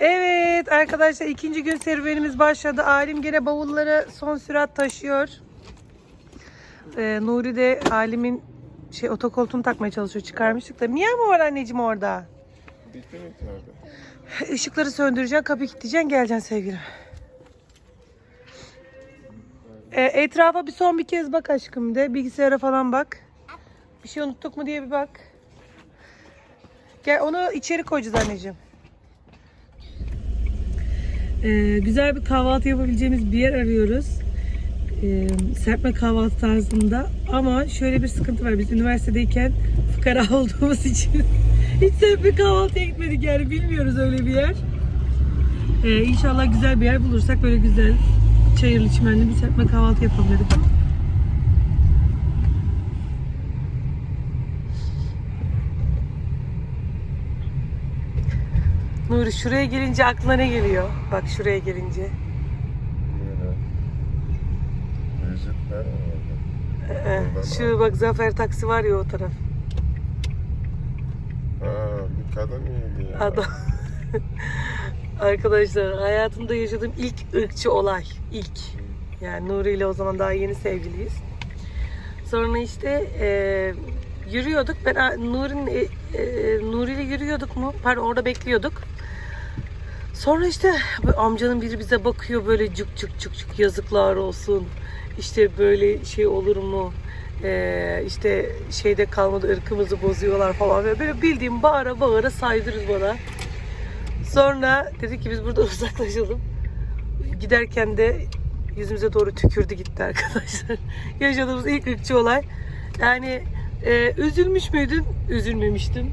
Evet arkadaşlar ikinci gün serüvenimiz başladı. Alim gene bavulları son sürat taşıyor. Ee, Nuri de Alim'in şey otokoltuğunu takmaya çalışıyor. Çıkarmıştık da. Niye mi var anneciğim orada? Bitti mi? Işıkları söndüreceksin, kapıyı kilitleyeceksin, geleceksin sevgilim. Ee, etrafa bir son bir kez bak aşkım de. Bilgisayara falan bak. Bir şey unuttuk mu diye bir bak. Gel onu içeri koyacağız anneciğim. Ee, güzel bir kahvaltı yapabileceğimiz bir yer arıyoruz. Ee, serpme kahvaltı tarzında. Ama şöyle bir sıkıntı var. Biz üniversitedeyken fıkara olduğumuz için hiç serpme kahvaltıya gitmedik yani. Bilmiyoruz öyle bir yer. Ee, inşallah güzel bir yer bulursak böyle güzel çayırlı çimenli bir serpme kahvaltı yapalım. Nuri şuraya gelince aklına ne geliyor? Bak şuraya gelince. Ee, şu bak Zafer taksi var ya o taraf. Ha, bir kadın iyiydi ya. Adam. Arkadaşlar hayatımda yaşadığım ilk ırkçı olay. İlk. Yani Nuri ile o zaman daha yeni sevgiliyiz. Sonra işte e, yürüyorduk. Ben Nuri'nin e, e, Nuri ile yürüyorduk mu? Pardon orada bekliyorduk. Sonra işte amcanın biri bize bakıyor böyle cuk cuk cuk cuk yazıklar olsun. İşte böyle şey olur mu? Ee, işte şeyde kalmadı ırkımızı bozuyorlar falan. Böyle, bildiğim bağıra bağıra saydırır bana. Sonra dedi ki biz burada uzaklaşalım. Giderken de yüzümüze doğru tükürdü gitti arkadaşlar. Yaşadığımız ilk ırkçı olay. Yani e, üzülmüş müydün? Üzülmemiştim.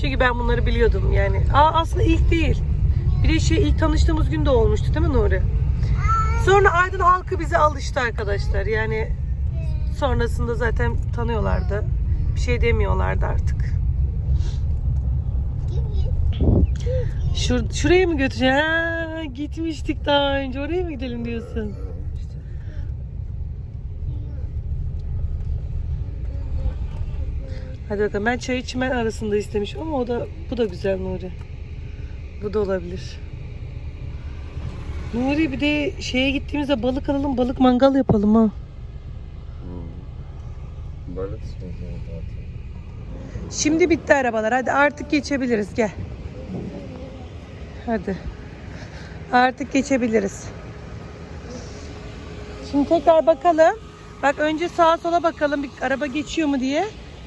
Çünkü ben bunları biliyordum yani. Aa, aslında ilk değil. Bir de şey ilk tanıştığımız gün de olmuştu değil mi Nuri? Sonra Aydın halkı bize alıştı arkadaşlar. Yani sonrasında zaten tanıyorlardı. Bir şey demiyorlardı artık. Şur şuraya mı götüreceksin? Ha, gitmiştik daha önce. Oraya mı gidelim diyorsun? Hadi bakalım. Ben çay çimen arasında istemişim ama o da bu da güzel Nuri. Bu da olabilir. Nuri bir de şeye gittiğimizde balık alalım, balık mangal yapalım ha. Hmm. Balık. Şimdi bitti arabalar. Hadi artık geçebiliriz. Gel. Hadi. Artık geçebiliriz. Şimdi tekrar bakalım. Bak önce sağa sola bakalım bir araba geçiyor mu diye.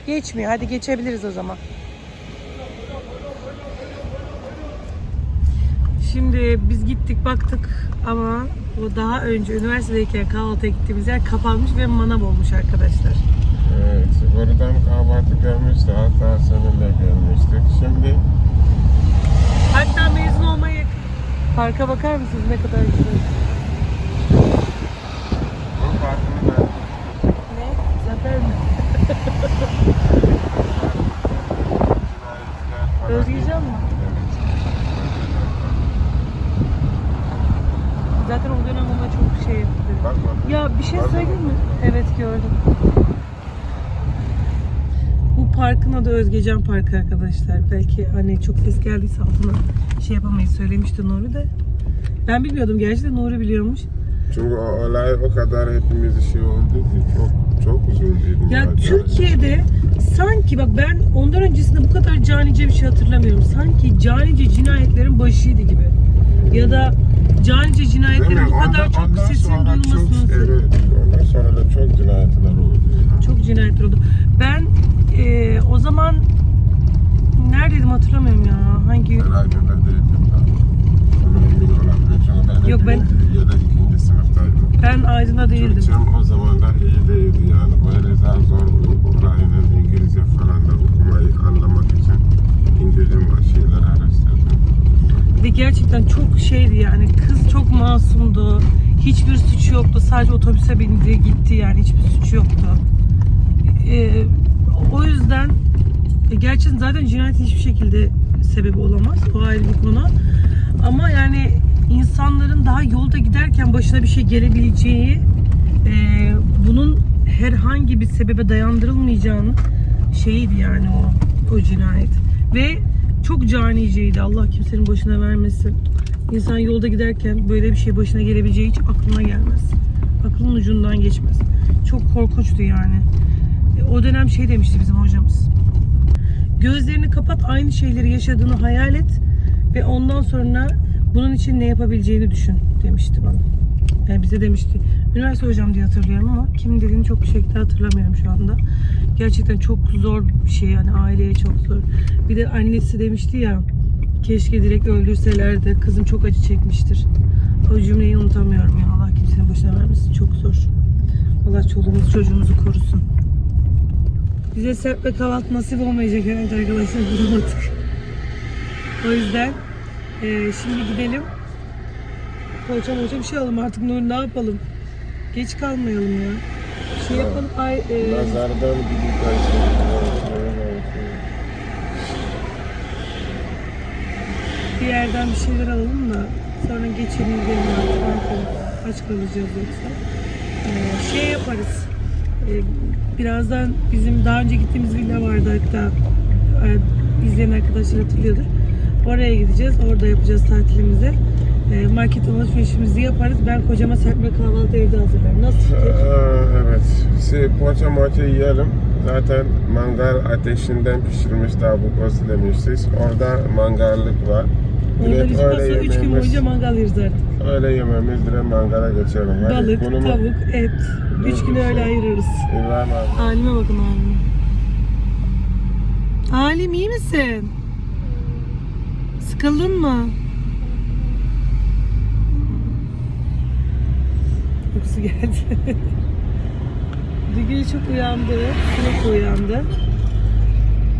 Geçmiyor. Hadi geçebiliriz o zaman. Şimdi biz gittik baktık ama o daha önce üniversitedeyken kahvaltıya gittiğimiz yer kapanmış ve manav olmuş arkadaşlar. Evet, oradan kahvaltı gelmişti. Hatta seninle gelmiştik. Şimdi Hatta mezun olmaya yakın. Parka bakar mısınız ne kadar güzel. bu farkını da Ne? Zafer mi? Özgürcan mı? Zaten o dönem ona çok şey yaptı. Ya bir şey mü? söyleyeyim mi? Evet gördüm. Bu parkın adı Özgecan Parkı arkadaşlar. Belki hani çok ses geldiyse altına şey yapamayız söylemişti Nuri de. Ben bilmiyordum gerçekten Nuri biliyormuş. Çünkü o olay o kadar hepimiz şey oldu ki çok çok üzüldüydüm. Ya ben. Türkiye'de sanki bak ben ondan öncesinde bu kadar canice bir şey hatırlamıyorum. Sanki canice cinayetlerin başıydı gibi. Ya da canice cinayetlerin bu kadar Ondan- çok ondan sesin sonra duyulmasının çok, evet, ondan sonra da çok cinayetler oldu. Çok cinayetler oldu. Ben e, o zaman neredeydim hatırlamıyorum ya. Hangi Ben Aydın'da değildim ben Yok, ben- ya da ikinci sınıftaydım. ben Aydın'da değildim. Türkçem o zamanlar iyi değildi yani. Böyle daha zor Ukrayna'nın İngilizce falan da okumayı anlamak için İngilizce şeyler araştırdım. Ve gerçekten çok şeydi yani kız çok masumdu. Hiçbir suçu yoktu. Sadece otobüse bindi gitti yani hiçbir suçu yoktu. Ee, o yüzden e, gerçekten zaten cinayet hiçbir şekilde sebebi olamaz. O ayrı bir konu. Ama yani insanların daha yolda giderken başına bir şey gelebileceği e, bunun herhangi bir sebebe dayandırılmayacağını şeyiydi yani o o cinayet. Ve Çok caniceydi. Allah kimsenin başına vermesin. İnsan yolda giderken böyle bir şey başına gelebileceği hiç aklına gelmez. Aklın ucundan geçmez. Çok korkunçtu yani. E, O dönem şey demişti bizim hocamız. Gözlerini kapat aynı şeyleri yaşadığını hayal et ve ondan sonra bunun için ne yapabileceğini düşün demişti bana. Yani bize demişti. Üniversite hocam diye hatırlıyorum ama kim dediğini çok bir şekilde hatırlamıyorum şu anda. Gerçekten çok zor bir şey yani aileye çok zor. Bir de annesi demişti ya keşke direkt öldürselerdi. Kızım çok acı çekmiştir. O cümleyi unutamıyorum ya. Allah kimsenin başına vermesin. Çok zor. Allah çoluğumuzu çocuğumuzu korusun. Bize serpme kahvaltı nasip olmayacak herhalde arkadaşlar bulamadık. O yüzden eee, şimdi gidelim. Poğaça moğaça bir şey alalım artık Nur ne yapalım? Geç kalmayalım ya. Şey yapalım. Ay, eee, Nazardan gidip bir yerden bir şeyler alalım da sonra geçelim gidelim artık. Aç kalacağız yoksa. Eee, şey yaparız. Eee, birazdan bizim daha önce gittiğimiz villa vardı hatta. Eee, izleyen arkadaşlar hatırlıyordur. Oraya gideceğiz. Orada yapacağız tatilimizi. Eee, market alışverişimizi yaparız. Ben kocama serpme kahvaltı evde hazırlarım. Nasıl fikir? Aa, evet. Şey, poğaça moğaça yiyelim. Zaten mangal ateşinden pişirmiş tavuk demiştik. Orada mangallık var. Orada biz Direkt paso 3 gün boyunca mangal yeriz artık. Öyle yemeğimiz direkt mangala geçelim. Hadi Balık, bunu mu- tavuk, et. 3 gün öyle ayırırız. İbrahim abi. Halime bakın halime. Halim iyi misin? Sıkıldın mı? Uykusu geldi. Dün çok uyandı, sürekli uyandı.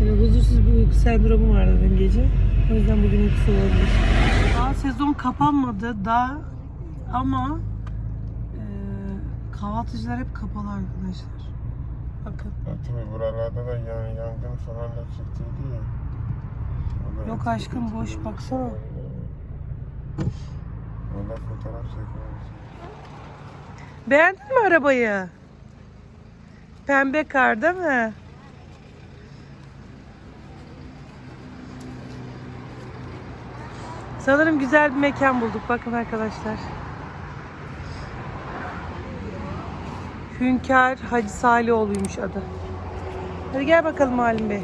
Yani huzursuz bir uyku sendromu vardı dün gece. O yüzden bugün uykusu olabilir. Daha sezon kapanmadı daha ama eee kahvaltıcılar hep kapalı arkadaşlar. Bakın. Ya, Tabii buralarda da yan, yangın falan da çıktıydı ya. Yok aşkım, boş, baksana. Valla fotoğraf çekiyoruz. Beğendin mi arabayı? Pembe kar değil mi? Sanırım güzel bir mekan bulduk. Bakın arkadaşlar. Hünkar Hacı Salihoğlu'ymuş adı. Hadi gel bakalım Halim Bey.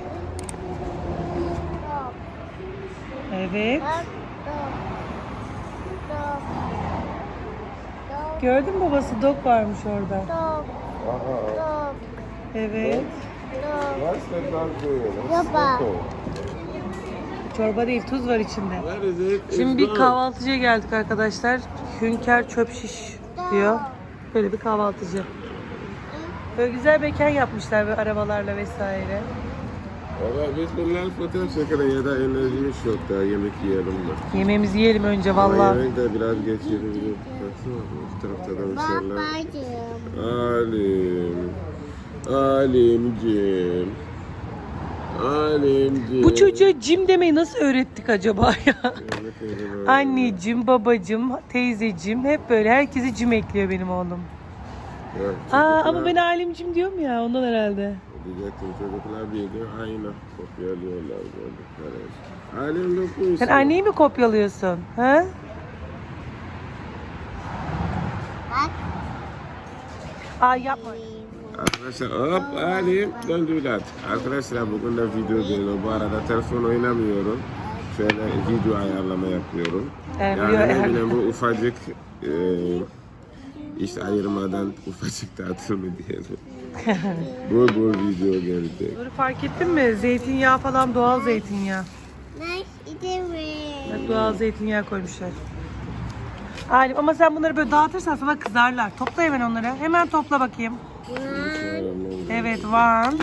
Evet. Gördün mü babası dog varmış orada. Aha. Evet. What's the dog doing? Yaba. Çorba değil tuz var içinde. Şimdi bir kahvaltıcıya geldik arkadaşlar. Hünkar çöp şiş diyor. Böyle bir kahvaltıcı. Böyle güzel mekan yapmışlar böyle arabalarla vesaire. Valla biz bunlar fotoğraf çekelim ya da enerjimiz yok daha yemek yiyelim de. Yemeğimizi yiyelim önce Ama vallahi. yemek de biraz geç yiyelim. Baksana bu tarafta da bir şeyler. Babacığım. Alim. Alimcim. Alimcim. Bu çocuğa cim demeyi nasıl öğrettik acaba ya? Anneciğim, babacığım, teyzeciğim hep böyle herkesi cim ekliyor benim oğlum. Evet, Aa ama ben alimcim diyorum ya ondan herhalde. Diyecektim çocuklar bir de aynı kopyalıyorlar gördükleri. Alim dokuysun. Sen anneyi mi kopyalıyorsun? Ha? Bak. Aa yapma. Arkadaşlar hop don't do that. Arkadaşlar bugün de video geliyor. Bu arada telefon oynamıyorum. Şöyle video ayarlama yapıyorum. Evet, yani ayarlama. bileyim bu ufacık e, iş ayırmadan ufacık tatil mi diyelim. Bol bol video gelecek. Dur fark ettin mi? Zeytinyağı falan doğal zeytinyağı. Bak doğal zeytinyağı koymuşlar. Halim ama sen bunları böyle dağıtırsan sana kızarlar. Topla hemen onları. Hemen topla bakayım. Evet one.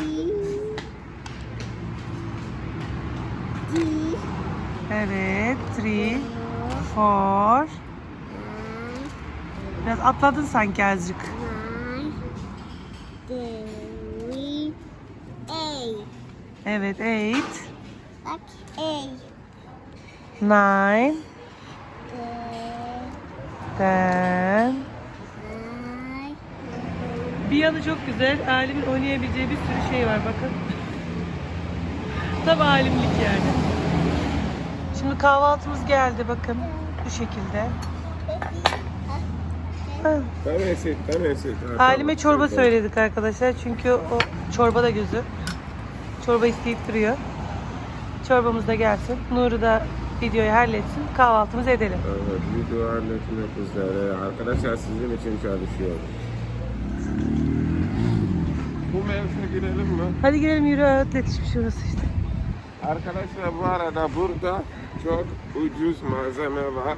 Evet three. Four. Biraz atladın sanki azıcık. Three, eight. Evet eight. Bak eight. Nine. Ten. Bir yanı çok güzel. Alimin oynayabileceği bir sürü şey var bakın. Tam alimlik yani. Şimdi kahvaltımız geldi bakın. Bu şekilde. Tanesi, tanesi. Halime çorba söyledik arkadaşlar. Çünkü o çorba da gözü. Çorba isteyip duruyor. Çorbamız da gelsin. Nuri da videoyu halletsin. Kahvaltımızı edelim. Evet, video halletmek üzere. Arkadaşlar sizin için çalışıyorum. Bu mevsime girelim mi? Hadi girelim yürü outlet şurası işte. Arkadaşlar bu arada burada çok ucuz malzeme var.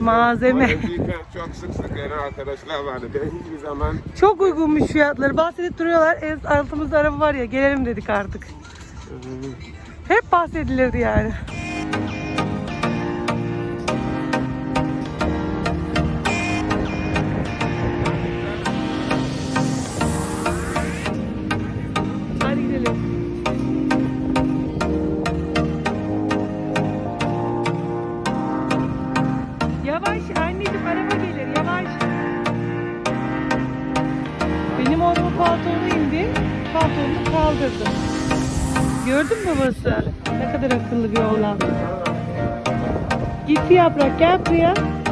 Malzeme. Malzeme çok sık sık gelen arkadaşlar vardı. Ben hiçbir zaman Çok uygunmuş fiyatları. Bahsedip duruyorlar. En altımızda araba var ya gelelim dedik artık. Hep bahsedilirdi yani. Gitti yaprak gel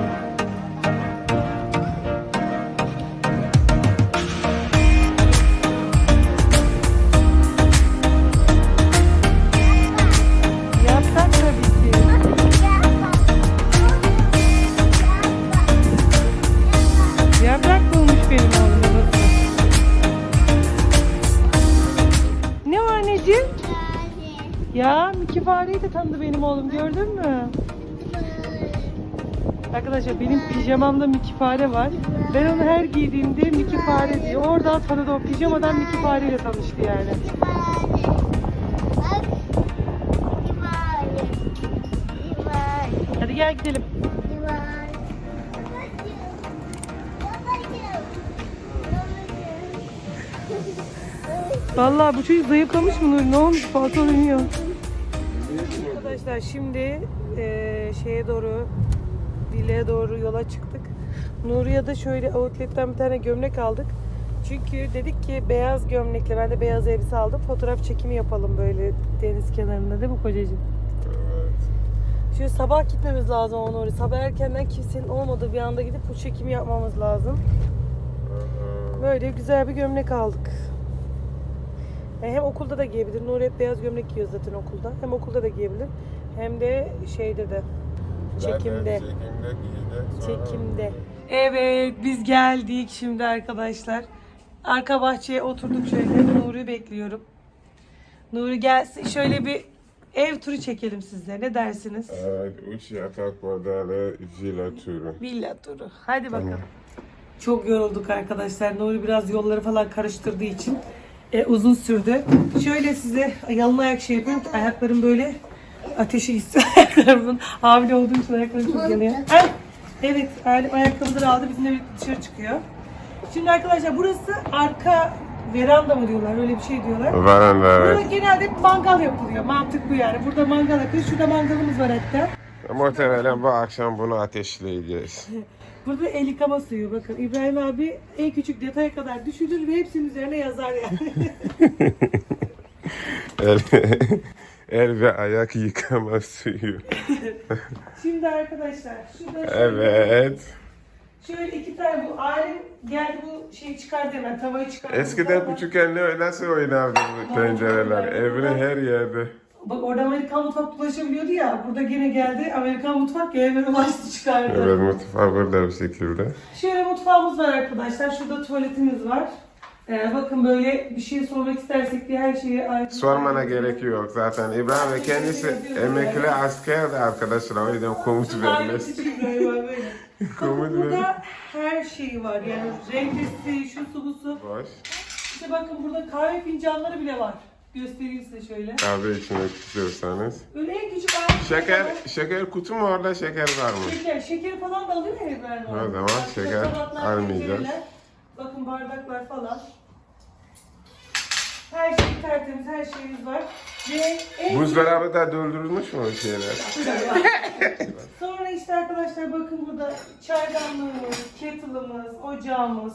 pijamamda Mickey fare var. Ben onu her giydiğimde Mickey fare diyor. Oradan tanıdı o pijamadan Mickey fareyle tanıştı yani. Hadi gel gidelim. Vallahi bu çocuk zayıflamış mı Nuri? Ne olmuş? Palton iniyor. Arkadaşlar şimdi eee, şeye doğru Dile'ye doğru yola çıktık. Nuriye de şöyle outlet'ten bir tane gömlek aldık. Çünkü dedik ki beyaz gömlekle ben de beyaz elbise aldım. Fotoğraf çekimi yapalım böyle deniz kenarında değil mi kocacığım? Şimdi sabah gitmemiz lazım ama Nuri. Sabah erkenden kimsenin olmadığı bir anda gidip bu çekimi yapmamız lazım. Böyle güzel bir gömlek aldık. Yani hem okulda da giyebilir. Nuri hep beyaz gömlek giyiyor zaten okulda. Hem okulda da giyebilir. Hem de şeyde de çekimde. Çekimde. Sonra- Çekimde. Evet biz geldik şimdi arkadaşlar. Arka bahçeye oturduk şöyle. Nuri'yi bekliyorum. Nuri gelsin. Şöyle bir ev turu çekelim sizle. Ne dersiniz? Evet, üç yatak odalı villa turu. Villa turu. Hadi bakalım. Çok yorulduk arkadaşlar. Nuri biraz yolları falan karıştırdığı için e, uzun sürdü. Şöyle size yalın ayak şey yapıyorum ki ayaklarım böyle ateşi istiyor ayaklarımın. Hamile olduğum için ayaklarım çok yanıyor. Ay, evet Halim ayakkabıları aldı. Bizimle dışarı çıkıyor. Şimdi arkadaşlar burası arka veranda mı diyorlar öyle bir şey diyorlar. Varanda Burada evet. genelde mangal yapılıyor. Mantık bu yani. Burada mangal yapıyoruz. Şurada mangalımız var hatta. Muhtemelen bu akşam bunu ateşleyeceğiz. Burada el yıkama suyu bakın. İbrahim abi en küçük detaya kadar düşünür ve hepsinin üzerine yazar yani. El, ve ayak yıkama suyu. Şimdi arkadaşlar şurada şöyle, Evet. şöyle iki tane bu alim geldi bu şeyi çıkardı hemen tavayı çıkardı. Eskiden küçükken ne nasıl oynardık bu tencereler? Evin her yerde. Bak orada Amerikan mutfak dolaşabiliyordu ya. Burada gene geldi Amerikan mutfak ya hemen ulaştı çıkardı. Evet mutfağı burada bir şekilde. Şöyle mutfağımız var arkadaşlar. Şurada tuvaletimiz var. Ee, bakın böyle bir şey sormak istersek diye her şeyi ait. Sormana gerek yok zaten. İbrahim ve kendisi emekli asker de arkadaşlar. O yüzden komut vermez. Komut vermez. Burada her şey var yani renkesi, şu su bu su. Boş. İşte bakın burada kahve fincanları bile var. Göstereyim size şöyle. Kahve içmek istiyorsanız. Böyle en küçük ağaç. Şeker, şeker kutu mu orada şeker var mı? Şeker, şekeri falan da alıyor ya İbrahim abi. O zaman şeker almayacağız. Bakın bardaklar falan. Her şey tertemiz, her şeyimiz var. Ve en Buzdolabı da doldurulmuş mu o şeyler? Sonra işte arkadaşlar bakın burada çaydanlığımız, kettle'ımız, ocağımız,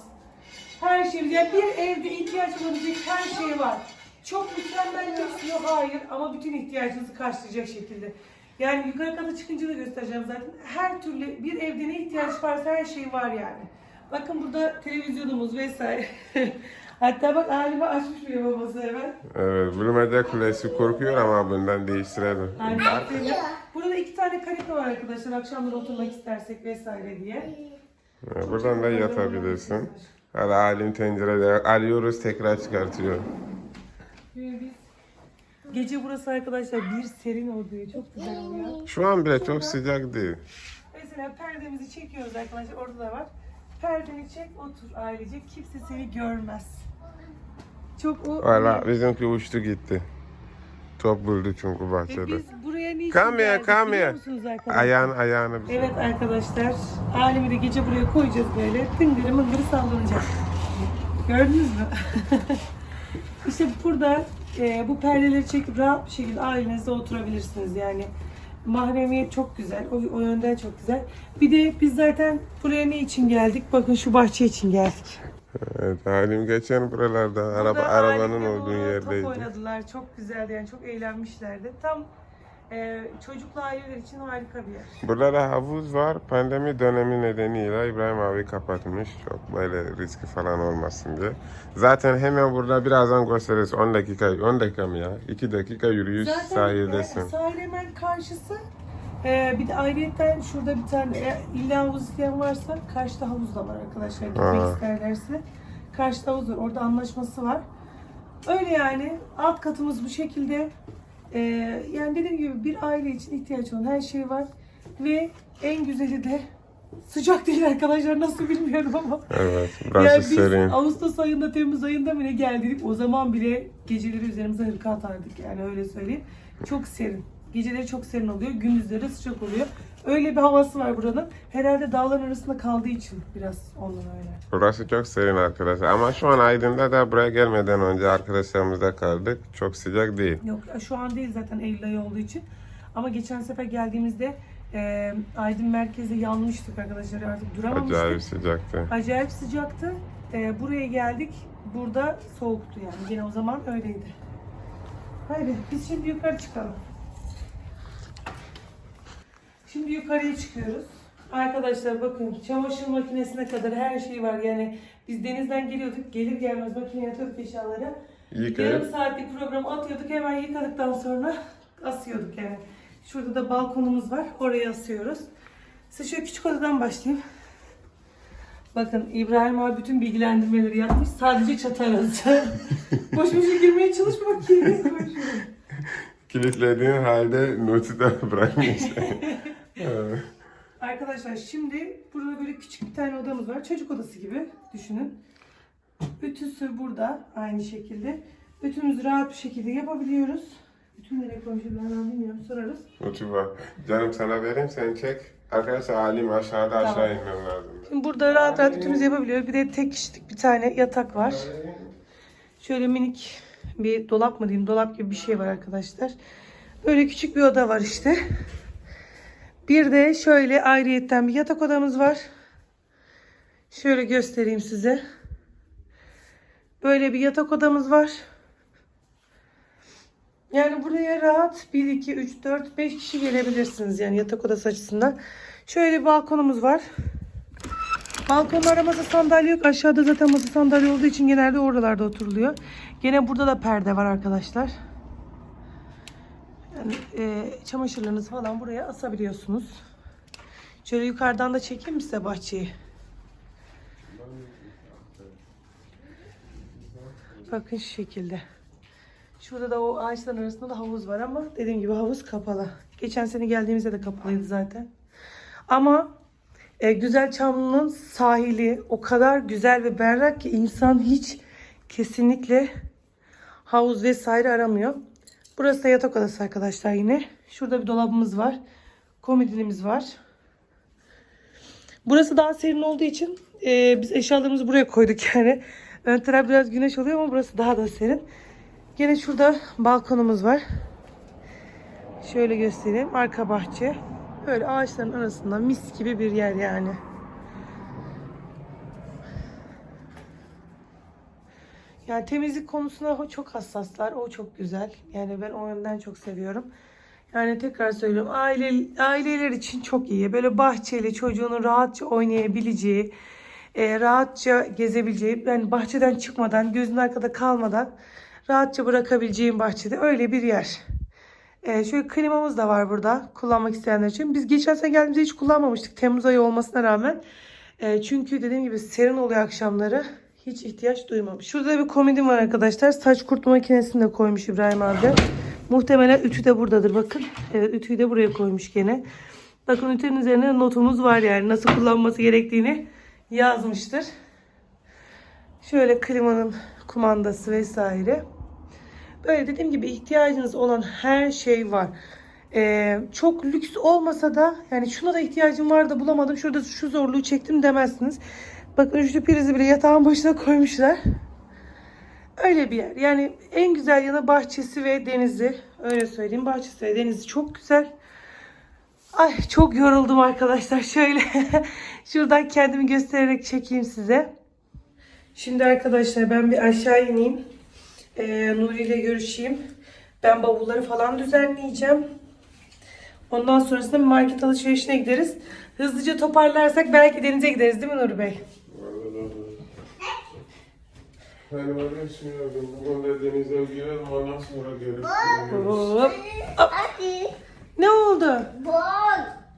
her şeyimiz. Yani bir evde ihtiyaç olabilecek her şey var. Çok mükemmel gözüküyor hayır ama bütün ihtiyacınızı karşılayacak şekilde. Yani yukarı kata çıkınca da göstereceğim zaten. Her türlü bir evde ne ihtiyaç varsa her şey var yani. Bakın burada televizyonumuz vesaire. Hatta bak halime açmış bile babası hemen. Evet, Blumede Kulesi korkuyor ama bundan değiştirelim. Yani Burada iki tane kanepe var arkadaşlar. Akşamları oturmak istersek vesaire diye. Evet, Buradan da yatabilirsin. Hadi alim tencerede alıyoruz tekrar çıkartıyor. Biz- Gece burası arkadaşlar bir serin oluyor. Çok güzel oluyor. Şu an bile çok sıcak değil. Mesela perdemizi çekiyoruz arkadaşlar. Orada da var. Perdeni çek otur ailece. Kimse seni görmez. Çok o... Valla bizimki uçtu gitti. Top buldu çünkü Ve bahçede. biz buraya niçin Come here, geldik come biliyor here. musunuz arkadaşlar? Ayağını ayağını bir Evet arkadaşlar. Alemi de gece buraya koyacağız böyle. Tıngırı mıngırı sallanacak. Gördünüz mü? işte burada e, bu perdeleri çekip rahat bir şekilde ailenizde oturabilirsiniz yani. Mahremiyet çok güzel. O, o yönden çok güzel. Bir de biz zaten buraya ne için geldik? Bakın şu bahçe için geldik. Evet, halim geçen buralarda araba Burada arabanın olduğu yerdeydi. Top oynadılar. Çok güzeldi yani. Çok eğlenmişlerdi. Tam e, çocuklu aileler için harika bir yer. Burada da havuz var. Pandemi dönemi nedeniyle İbrahim abi kapatmış. Çok böyle riski falan olmasın diye. Zaten hemen burada birazdan gösteririz. 10 dakika, 10 dakika mı ya? 2 dakika yürüyüş Zaten sahildesin. e, sahil hemen karşısı. E, bir de ayrıyetten şurada bir tane e, illa havuz isteyen varsa karşıda havuz da var arkadaşlar. Gitmek Ha. isterlerse. Karşıda havuz var. Orada anlaşması var. Öyle yani. Alt katımız bu şekilde. E, yani dediğim gibi bir aile için ihtiyaç olan her şey var. Ve en güzeli de sıcak değil arkadaşlar. Nasıl bilmiyorum ama. Evet, burası Yani biz serin. Ağustos ayında, Temmuz ayında mı ne geldik? O zaman bile geceleri üzerimize hırka atardık yani öyle söyleyeyim. Çok serin. Geceleri çok serin oluyor, gündüzleri sıcak oluyor. Öyle bir havası var buranın. Herhalde dağların arasında kaldığı için biraz ondan öyle. Burası çok serin arkadaşlar. Ama şu an Aydın'da da buraya gelmeden önce arkadaşlarımızla kaldık. Çok sıcak değil. Yok şu an değil zaten Eylül ayı olduğu için. Ama geçen sefer geldiğimizde e, Aydın merkezde yanmıştık arkadaşlar artık duramamıştık. Acayip sıcaktı. Acayip sıcaktı. Ee, buraya geldik. Burada soğuktu yani. Yine o zaman öyleydi. Haydi biz şimdi yukarı çıkalım. Şimdi yukarıya çıkıyoruz. Arkadaşlar bakın çamaşır makinesine kadar her şey var. Yani biz denizden geliyorduk. Gelir gelmez makineye atıyorduk eşyaları. Yarım saatlik programı atıyorduk. Hemen yıkadıktan sonra asıyorduk yani. Şurada da balkonumuz var. Oraya asıyoruz. Size şöyle küçük odadan başlayayım. Bakın İbrahim abi bütün bilgilendirmeleri yapmış. Sadece çatı arası. boş boşa girmeye çalışma kirli kilitlediğin halde notu da bırakmış. Arkadaşlar şimdi burada böyle küçük bir tane odamız var. Çocuk odası gibi düşünün. Ütüsü burada aynı şekilde. Ütümüzü rahat bir şekilde yapabiliyoruz. Ütü nereye koymuşum ben bilmiyorum sorarız. Notu var. Canım sana vereyim sen çek. Arkadaşlar Halim aşağıda aşağı Tamam. inmem lazım. Şimdi burada rahat rahat ütümüzü yapabiliyoruz. Bir de tek kişilik bir tane yatak var. Şöyle minik bir dolap mı diyeyim dolap gibi bir şey var arkadaşlar. Böyle küçük bir oda var işte. Bir de şöyle ayrıyetten bir yatak odamız var. Şöyle göstereyim size. Böyle bir yatak odamız var. Yani buraya rahat 1, 2, 3, 4, 5 kişi gelebilirsiniz yani yatak odası açısından. Şöyle bir balkonumuz var. Balkonlarda masa sandalye yok. Aşağıda zaten masa sandalye olduğu için genelde oralarda oturuluyor. Gene burada da perde var arkadaşlar. Yani, e, çamaşırlarınızı falan buraya asabiliyorsunuz. Şöyle yukarıdan da çekeyim mi size bahçeyi? Bakın şu şekilde. Şurada da o ağaçların arasında da havuz var ama dediğim gibi havuz kapalı. Geçen sene geldiğimizde de kapalıydı zaten. Ama e, Güzel Çamlı'nın sahili o kadar güzel ve berrak ki insan hiç kesinlikle havuz vesaire aramıyor. Burası da yatak odası arkadaşlar yine. Şurada bir dolabımız var. Komodinimiz var. Burası daha serin olduğu için e, biz eşyalarımızı buraya koyduk yani. Ön taraf biraz güneş oluyor ama burası daha da serin. Yine şurada balkonumuz var. Şöyle göstereyim. Arka bahçe. Böyle ağaçların arasında mis gibi bir yer yani. Yani temizlik konusunda o çok hassaslar. O çok güzel. Yani ben o yönden çok seviyorum. Yani tekrar söylüyorum aile, aileler için çok iyi. Böyle bahçeli çocuğunun rahatça oynayabileceği, e, rahatça gezebileceği, yani bahçeden çıkmadan, gözün arkada kalmadan rahatça bırakabileceğim bahçede öyle bir yer. E, şöyle klimamız da var burada kullanmak isteyenler için. Biz geçen sene geldiğimizde hiç kullanmamıştık Temmuz ayı olmasına rağmen. E, çünkü dediğim gibi serin oluyor akşamları. Hiç ihtiyaç duymamış. Şurada da bir komedim var arkadaşlar. Saç kurutma makinesini de koymuş İbrahim abi. Muhtemelen ütü de buradadır bakın. Evet ütüyü de buraya koymuş gene. Bakın ütünün üzerine notumuz var yani nasıl kullanması gerektiğini yazmıştır. Şöyle klimanın kumandası vesaire. Böyle dediğim gibi ihtiyacınız olan her şey var. Ee, çok lüks olmasa da yani şuna da ihtiyacım var da bulamadım. Şurada şu zorluğu çektim demezsiniz. Bakın üçlü prizi bile yatağın başına koymuşlar. Öyle bir yer. Yani en güzel yanı bahçesi ve denizi. Öyle söyleyeyim. Bahçesi ve denizi çok güzel. Ay çok yoruldum arkadaşlar. Şöyle şuradan kendimi göstererek çekeyim size. Şimdi arkadaşlar ben bir aşağı ineyim. Ee, Nuri ile görüşeyim. Ben bavulları falan düzenleyeceğim. Ondan sonrasında market alışverişine gideriz. Hızlıca toparlarsak belki denize gideriz değil mi Nuri Bey? Öyle düşünüyordum. Bugün de denize girelim ondan sonra görüşürüz. Hop. Ne oldu? Bol.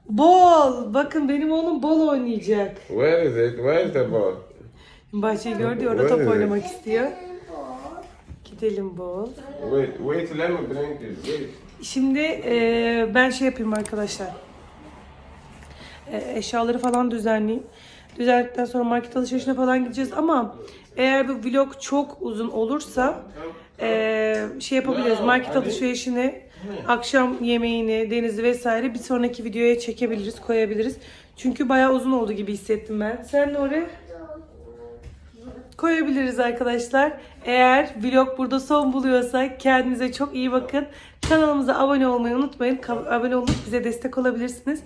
Bol. Bakın benim oğlum bol oynayacak. Where is it? Where is the ball? Bahçeyi gördü orada top oynamak istiyor. Gidelim bol. Wait, wait, let me bring it. Wait. Şimdi eee, ben şey yapayım arkadaşlar. Eee, eşyaları falan düzenleyeyim. Düzenledikten sonra market alışverişine falan gideceğiz ama eğer bu vlog çok uzun olursa eee, şey yapabiliriz. Market alışverişini, akşam yemeğini, denizi vesaire bir sonraki videoya çekebiliriz, koyabiliriz. Çünkü bayağı uzun oldu gibi hissettim ben. Sen oraya koyabiliriz arkadaşlar. Eğer vlog burada son buluyorsa kendinize çok iyi bakın. Kanalımıza abone olmayı unutmayın. Abone olup bize destek olabilirsiniz.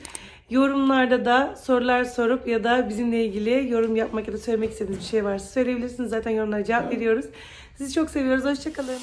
Yorumlarda da sorular sorup ya da bizimle ilgili yorum yapmak ya da söylemek istediğiniz bir şey varsa söyleyebilirsiniz. Zaten yorumlara cevap veriyoruz. Sizi çok seviyoruz. Hoşçakalın.